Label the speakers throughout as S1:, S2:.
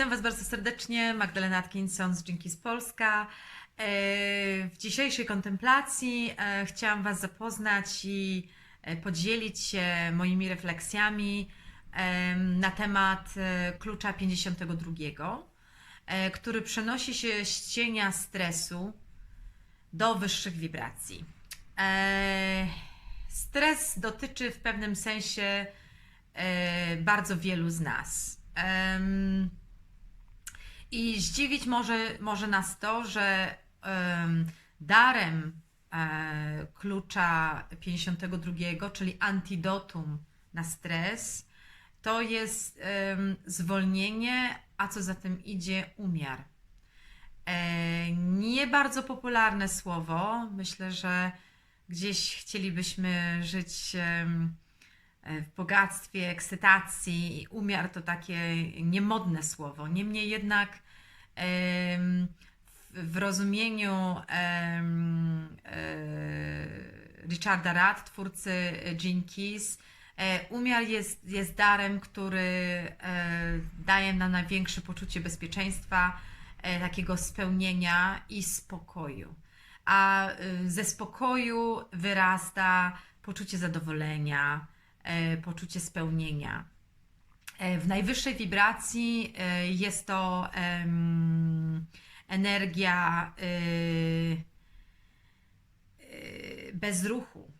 S1: Witam Was bardzo serdecznie, Magdalena Atkinson z z Polska. E, W dzisiejszej kontemplacji e, chciałam Was zapoznać i e, podzielić się moimi refleksjami na temat klucza 52, e, który przenosi się z cienia stresu do wyższych wibracji. Stres dotyczy w pewnym sensie bardzo wielu z nas. I zdziwić może, może nas to, że em, darem e, klucza 52, czyli antidotum na stres, to jest em, zwolnienie, a co za tym idzie, umiar. E, nie bardzo popularne słowo. Myślę, że gdzieś chcielibyśmy żyć e, w bogactwie, ekscytacji. Umiar to takie niemodne słowo. Niemniej jednak w, rozumieniu e, Richarda Rad, twórcy Gene Keys, e, umiar jest, jest darem, który e, daje nam największe poczucie bezpieczeństwa, e, takiego spełnienia i spokoju. A ze spokoju wyrasta poczucie zadowolenia, e, poczucie spełnienia. E, W najwyższej wibracji e, jest to energia bezruchu.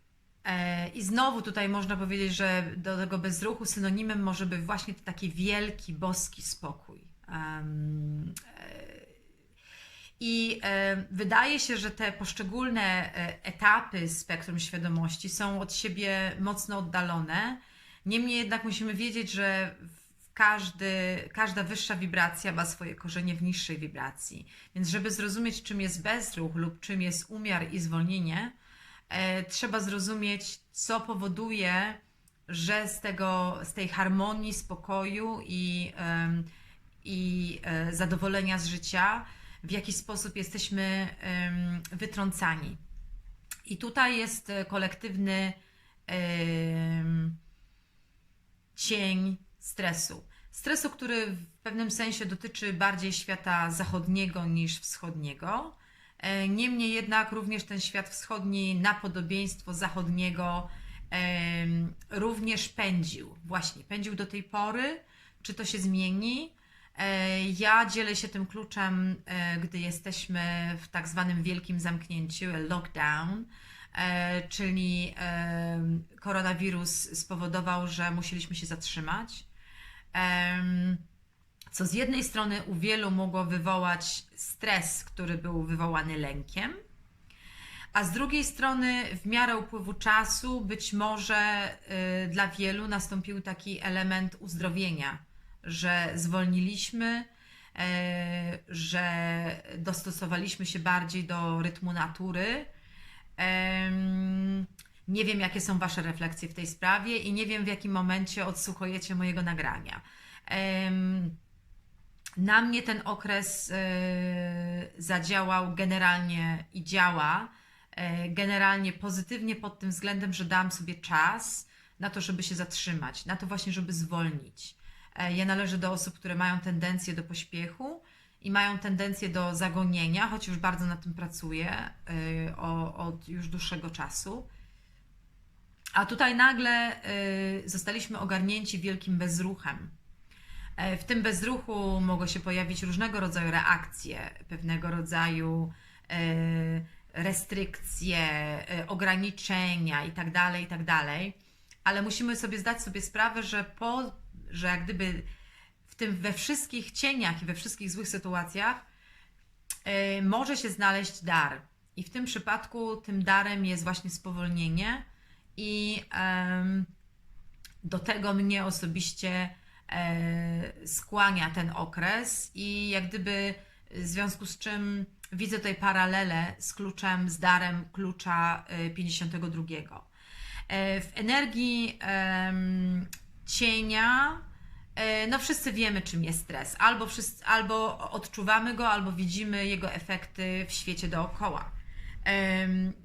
S1: E, I znowu tutaj można powiedzieć, że do tego bezruchu synonimem może być właśnie taki wielki, boski spokój. I e, wydaje się, że te poszczególne e, etapy spektrum świadomości są od siebie mocno oddalone. Niemniej jednak musimy wiedzieć, że każdy, każda wyższa wibracja ma swoje korzenie w niższej wibracji. Więc żeby zrozumieć, czym jest bezruch lub czym jest umiar i zwolnienie, e, trzeba zrozumieć, co powoduje, że z, tego, z tej harmonii, spokoju i, i e, zadowolenia z życia, w jaki sposób jesteśmy wytrącani. I tutaj jest e, kolektywny cień stresu. Stresu, który w pewnym sensie dotyczy bardziej świata zachodniego niż wschodniego. E, Niemniej jednak również ten świat wschodni na podobieństwo zachodniego również pędził. Właśnie, pędził do tej pory. Czy to się zmieni? E, Ja dzielę się tym kluczem, e, gdy jesteśmy w tak zwanym wielkim zamknięciu, lockdown, e, czyli koronawirus spowodował, że musieliśmy się zatrzymać. Co z jednej strony u wielu mogło wywołać stres, który był wywołany lękiem, a z drugiej strony w miarę upływu czasu być może y, dla wielu nastąpił taki element uzdrowienia, że zwolniliśmy, e, że dostosowaliśmy się bardziej do rytmu natury. Nie wiem, jakie są Wasze refleksje w tej sprawie i nie wiem, w jakim momencie odsłuchujecie mojego nagrania. Na mnie ten okres e, zadziałał generalnie i działa e, generalnie pozytywnie pod tym względem, że dałam sobie czas na to, żeby się zatrzymać, na to właśnie, żeby zwolnić. E, Ja należę do osób, które mają tendencję do pośpiechu i mają tendencję do zagonienia, choć już bardzo na tym pracuję e, od już dłuższego czasu. A tutaj nagle e, zostaliśmy ogarnięci wielkim bezruchem. W tym bezruchu mogą się pojawić różnego rodzaju reakcje, pewnego rodzaju restrykcje, ograniczenia itd., itd. Ale musimy sobie zdać sobie sprawę, że po, że jak gdyby w tym we wszystkich cieniach i we wszystkich złych sytuacjach e, może się znaleźć dar. I w tym przypadku tym darem jest właśnie spowolnienie i em, do tego mnie osobiście e, skłania ten okres i jak gdyby w związku z czym widzę tutaj paralelę z kluczem, z darem klucza e, 52. E, W energii cienia, e, no wszyscy wiemy, czym jest stres. Albo, wszyscy, albo odczuwamy go, albo widzimy jego efekty w świecie dookoła,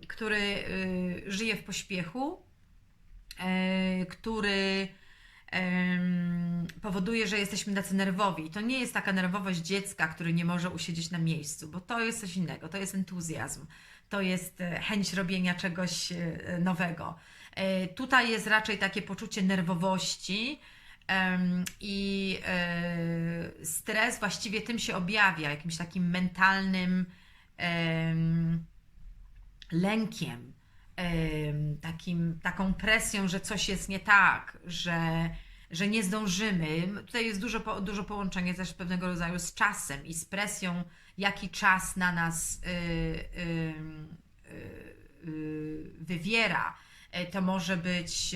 S1: który y, żyje w pośpiechu, e, który powoduje, że jesteśmy tacy nerwowi. To nie jest taka nerwowość dziecka, który nie może usiedzieć na miejscu, bo to jest coś innego, to jest entuzjazm, to jest e, chęć robienia czegoś nowego. E, Tutaj jest raczej takie poczucie nerwowości, I e, stres właściwie tym się objawia, jakimś takim mentalnym em, lękiem, em, takim, taką presją, że coś jest nie tak, że, że nie zdążymy. Tutaj jest dużo, dużo połączenie też pewnego rodzaju z czasem i z presją, jaki czas na nas y, y, y, wywiera. E, To może być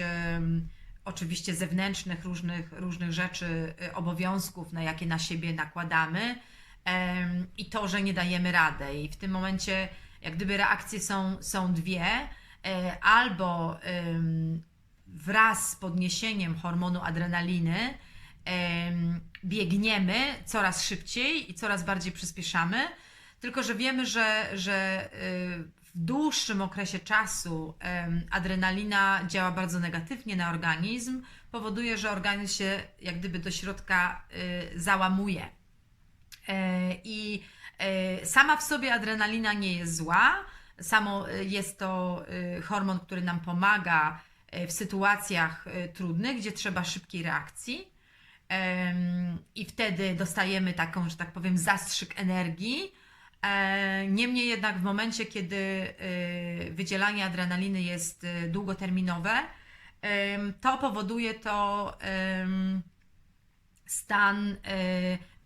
S1: oczywiście zewnętrznych różnych, różnych rzeczy, y, obowiązków, na jakie na siebie nakładamy i to, że nie dajemy rady. I w tym momencie, jak gdyby reakcje są, są dwie, e, albo wraz z podniesieniem hormonu adrenaliny em, biegniemy coraz szybciej i coraz bardziej przyspieszamy, tylko że wiemy, że, że y, dłuższym okresie czasu adrenalina działa bardzo negatywnie na organizm, powoduje, że organizm się jak gdyby do środka y, załamuje. E, I e, sama w sobie adrenalina nie jest zła. Samo e, jest to e, hormon, który nam pomaga w sytuacjach trudnych, gdzie trzeba szybkiej reakcji. I wtedy dostajemy taką, że tak powiem, zastrzyk energii. E, Niemniej jednak w momencie, kiedy e, wydzielanie adrenaliny jest e, długoterminowe, to powoduje to stan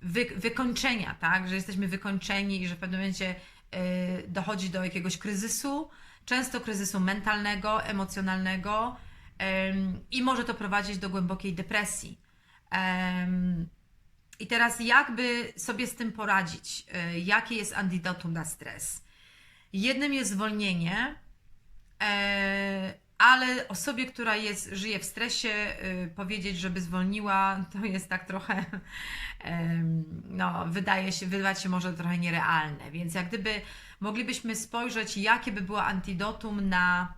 S1: wy, wykończenia, tak? Że jesteśmy wykończeni i że w pewnym momencie dochodzi do jakiegoś kryzysu, często kryzysu mentalnego, emocjonalnego em, i może to prowadzić do głębokiej depresji. I teraz jakby sobie z tym poradzić? E, Jakie jest antidotum na stres? Jednym jest zwolnienie, e, ale osobie, która jest, żyje w stresie, y, powiedzieć, żeby zwolniła, to jest tak trochę, no, wydaje się, wydawać się może trochę nierealne. Więc jak gdyby moglibyśmy spojrzeć, jakie by było antidotum na,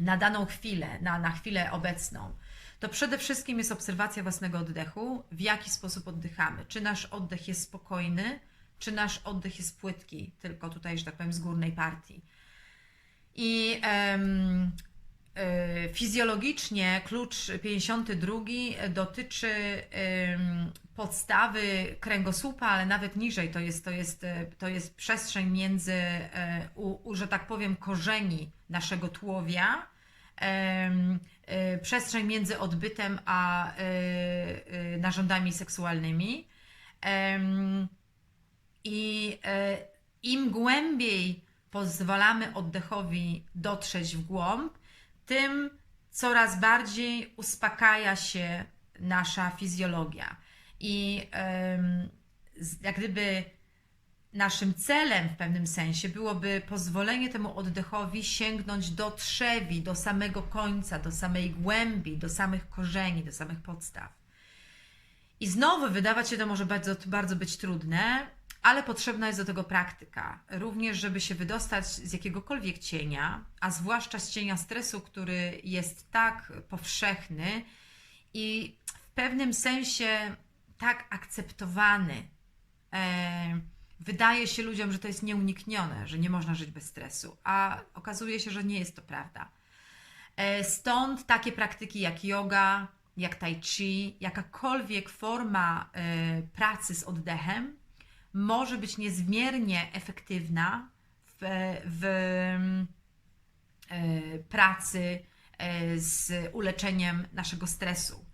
S1: na daną chwilę, na, na chwilę obecną. To przede wszystkim jest obserwacja własnego oddechu, w jaki sposób oddychamy. Czy nasz oddech jest spokojny, czy nasz oddech jest płytki, tylko tutaj, że tak powiem, z górnej partii. I e, fizjologicznie klucz 52 dotyczy podstawy kręgosłupa, ale nawet niżej to jest, to jest, to jest przestrzeń między, e, że tak powiem, korzeni naszego tułowia. E, przestrzeń między odbytem a e, e, narządami seksualnymi. I im głębiej pozwalamy oddechowi dotrzeć w głąb, tym coraz bardziej uspokaja się nasza fizjologia. I jak gdyby naszym celem w pewnym sensie byłoby pozwolenie temu oddechowi sięgnąć do trzewi, do samego końca, do samej głębi, do samych korzeni, do samych podstaw. I znowu wydawać się to może bardzo, bardzo być trudne, ale potrzebna jest do tego praktyka. Również, żeby się wydostać z jakiegokolwiek cienia, a zwłaszcza z cienia stresu, który jest tak powszechny i w pewnym sensie tak akceptowany. Wydaje się ludziom, że to jest nieuniknione, że nie można żyć bez stresu, a okazuje się, że nie jest to prawda. E, Stąd takie praktyki jak yoga, jak tai chi, jakakolwiek forma e, pracy z oddechem może być niezmiernie efektywna w, w e, pracy e, z uleczeniem naszego stresu.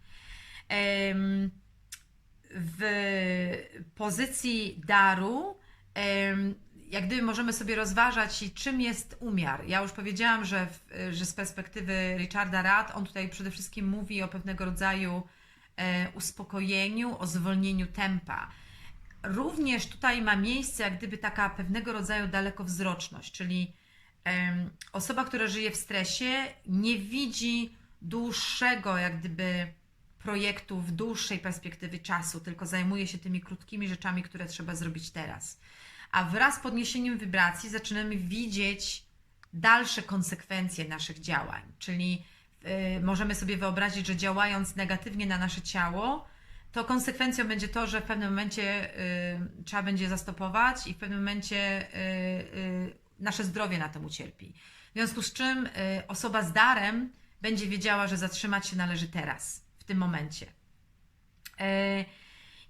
S1: W pozycji daru, jak gdyby możemy sobie rozważać, czym jest umiar. Ja już powiedziałam, że, w, że z perspektywy Richarda Rad, on tutaj przede wszystkim mówi o pewnego rodzaju e, uspokojeniu, o zwolnieniu tempa. Również tutaj ma miejsce jak gdyby taka pewnego rodzaju dalekowzroczność, czyli osoba, która żyje w stresie, nie widzi dłuższego jak gdyby projektu w dłuższej perspektywy czasu, tylko zajmuje się tymi krótkimi rzeczami, które trzeba zrobić teraz. A wraz z podniesieniem wibracji zaczynamy widzieć dalsze konsekwencje naszych działań, czyli y, możemy sobie wyobrazić, że działając negatywnie na nasze ciało, to konsekwencją będzie to, że w pewnym momencie y, trzeba będzie zastopować i w pewnym momencie y, y, nasze zdrowie na tym ucierpi. W związku z czym y, osoba z darem będzie wiedziała, że zatrzymać się należy teraz, tym momencie. Y,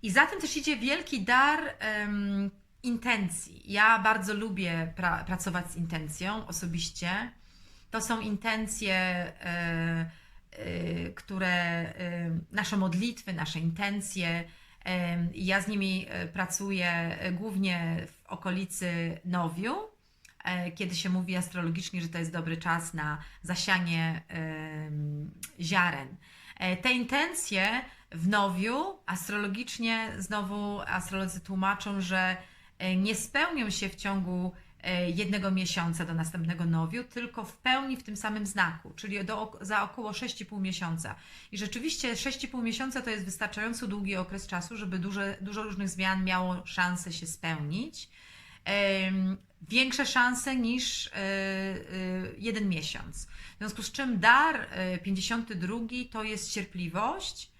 S1: I za tym też idzie wielki dar em, intencji. Ja bardzo lubię pra- pracować z intencją osobiście. To są intencje, e, e, które, e, nasze modlitwy, nasze intencje. e, Ja z nimi e, pracuję e, głównie w okolicy Nowiu, e, kiedy się mówi astrologicznie, że to jest dobry czas na zasianie ziaren. E, Te intencje w Nowiu astrologicznie znowu astrolodzy tłumaczą, że e, nie spełnią się w ciągu e, jednego miesiąca do następnego nowiu, tylko w pełni w tym samym znaku, czyli do, za około 6,5 miesiąca. I rzeczywiście 6,5 miesiąca to jest wystarczająco długi okres czasu, żeby duże, dużo różnych zmian miało szansę się spełnić. Większe szanse niż e, e, jeden miesiąc. W związku z czym dar e, 52 to jest cierpliwość.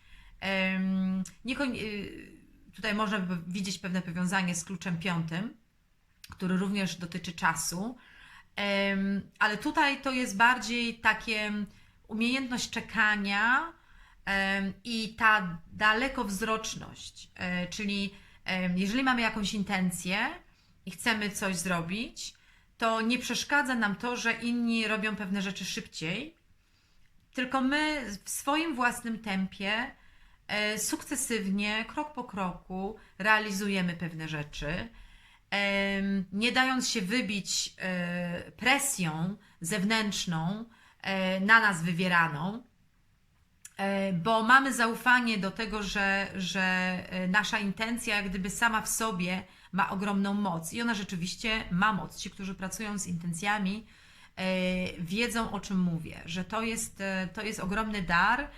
S1: Tutaj można widzieć pewne powiązanie z kluczem piątym, który również dotyczy czasu. Ale tutaj to jest bardziej takie umiejętność czekania i ta dalekowzroczność. E, Czyli jeżeli mamy jakąś intencję i chcemy coś zrobić, to nie przeszkadza nam to, że inni robią pewne rzeczy szybciej, tylko my w swoim własnym tempie e, sukcesywnie, krok po kroku realizujemy pewne rzeczy, nie dając się wybić e, presją zewnętrzną e, na nas wywieraną, bo mamy zaufanie do tego, że, że nasza intencja, jak gdyby sama w sobie, ma ogromną moc. I ona rzeczywiście ma moc. Ci, którzy pracują z intencjami, e, wiedzą o czym mówię, że to jest, e, to jest ogromny dar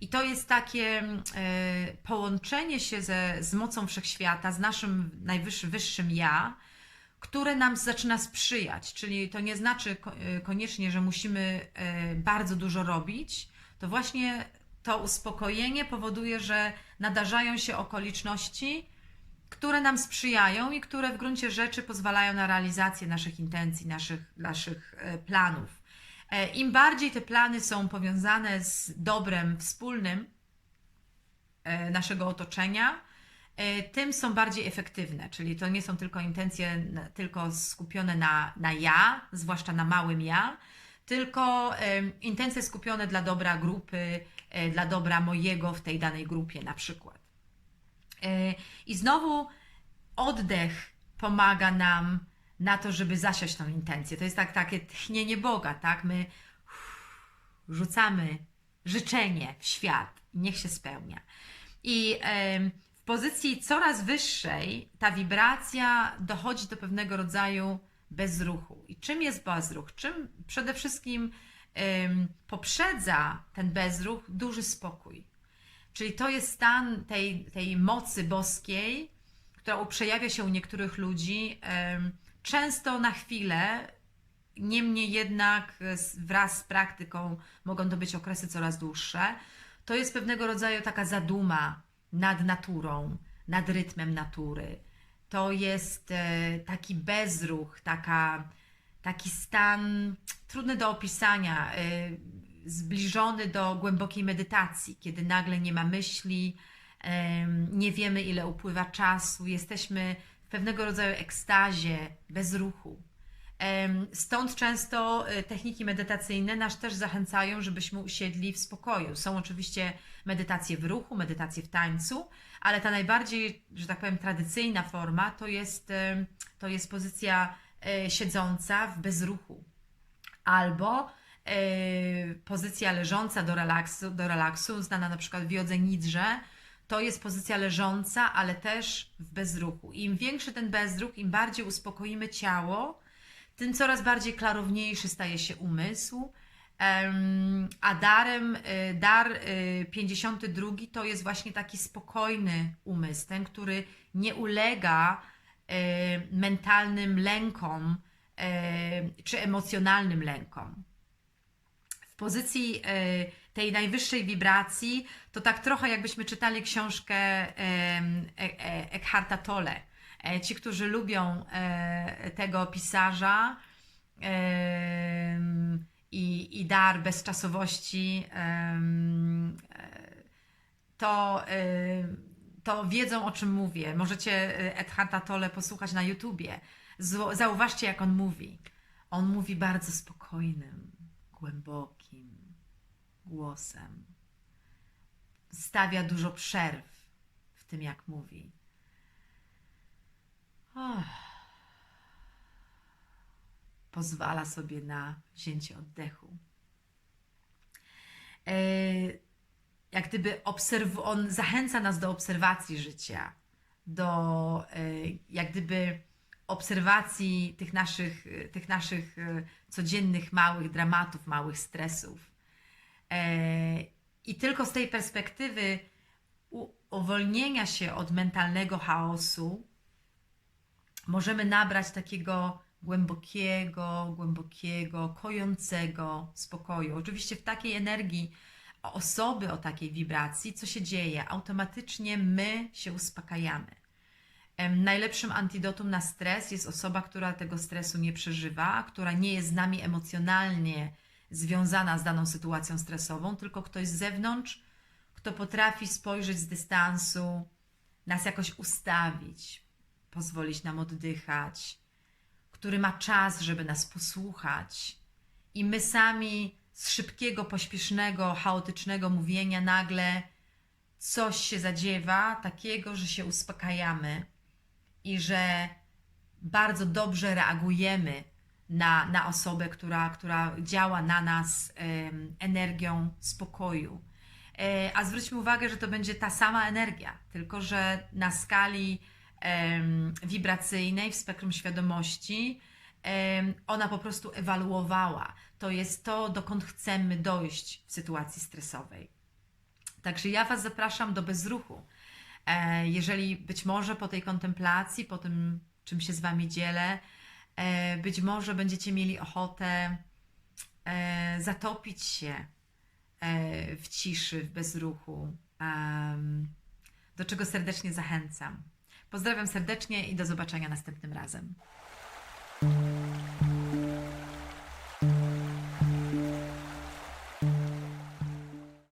S1: i to jest takie e, połączenie się ze, z mocą wszechświata, z naszym najwyższym wyższym ja, które nam zaczyna sprzyjać. Czyli to nie znaczy ko- koniecznie, że musimy bardzo dużo robić. To właśnie to uspokojenie powoduje, że nadarzają się okoliczności, które nam sprzyjają i które w gruncie rzeczy pozwalają na realizację naszych intencji, naszych, naszych e, planów. E, Im bardziej te plany są powiązane z dobrem wspólnym e, naszego otoczenia, tym są bardziej efektywne. Czyli to nie są tylko intencje tylko skupione na, na ja, zwłaszcza na małym ja, tylko intencje skupione dla dobra grupy, dla dobra mojego w tej danej grupie na przykład. E, I znowu oddech pomaga nam na to, żeby zasiać tą intencję. To jest tak, takie tchnienie Boga, tak? My rzucamy życzenie w świat i niech się spełnia. I w pozycji coraz wyższej ta wibracja dochodzi do pewnego rodzaju bezruchu. I czym jest bezruch? Czym przede wszystkim poprzedza ten bezruch duży spokój. Czyli to jest stan tej, tej mocy boskiej, która przejawia się u niektórych ludzi często na chwilę, niemniej jednak wraz z praktyką mogą to być okresy coraz dłuższe. To jest pewnego rodzaju taka zaduma nad naturą, nad rytmem natury. To jest e, taki bezruch, taka, taki stan trudny do opisania, e, zbliżony do głębokiej medytacji, kiedy nagle nie ma myśli, nie wiemy ile upływa czasu, jesteśmy w pewnego rodzaju ekstazie, bez ruchu. Stąd często e, techniki medytacyjne nas też zachęcają, żebyśmy usiedli w spokoju. Są oczywiście medytacje w ruchu, medytacje w tańcu, ale ta najbardziej, że tak powiem, tradycyjna forma to jest, to jest pozycja e, siedząca w bezruchu albo pozycja leżąca do relaksu, do relaksu, znana na przykład w jodze nidrze, to jest pozycja leżąca, ale też w bezruchu. Im większy ten bezruch, im bardziej uspokoimy ciało, tym coraz bardziej klarowniejszy staje się umysł. A darem, y, dar y, 52 to jest właśnie taki spokojny umysł, ten, który nie ulega y, mentalnym lękom y, czy emocjonalnym lękom. Pozycji e, tej najwyższej wibracji, to tak trochę jakbyśmy czytali książkę E- E- Eckharta Tolle. E, Ci, którzy lubią tego pisarza i, dar bezczasowości, to, to wiedzą o czym mówię. Możecie Eckharta Tolle posłuchać na YouTubie. Zauważcie, jak on mówi. On mówi bardzo spokojnym, głębokim głosem. Stawia dużo przerw w tym, jak mówi. Och. Pozwala sobie na wzięcie oddechu. E, Jak gdyby obserw- on zachęca nas do obserwacji życia, do e, jak gdyby obserwacji tych naszych, tych naszych e, codziennych małych dramatów, małych stresów. E, I tylko z tej perspektywy uwolnienia się od mentalnego chaosu możemy nabrać takiego głębokiego, głębokiego, kojącego spokoju. Oczywiście w takiej energii osoby o takiej wibracji, co się dzieje? Automatycznie my się uspokajamy. Najlepszym antidotum na stres jest osoba, która tego stresu nie przeżywa, która nie jest z nami emocjonalnie związana z daną sytuacją stresową, tylko ktoś z zewnątrz, kto potrafi spojrzeć z dystansu, nas jakoś ustawić, pozwolić nam oddychać, który ma czas, żeby nas posłuchać. I my sami z szybkiego, pośpiesznego, chaotycznego mówienia nagle coś się zadziewa takiego, że się uspokajamy i że bardzo dobrze reagujemy na, na osobę, która, która działa na nas energią spokoju. E, a zwróćmy uwagę, że to będzie ta sama energia, tylko że na skali wibracyjnej, w spektrum świadomości, ona po prostu ewaluowała. To jest to, dokąd chcemy dojść w sytuacji stresowej. Także ja Was zapraszam do bezruchu. E, Jeżeli być może po tej kontemplacji, po tym, czym się z Wami dzielę, e, być może będziecie mieli ochotę e, zatopić się w ciszy, w bezruchu, do czego serdecznie zachęcam. Pozdrawiam serdecznie i do zobaczenia następnym razem.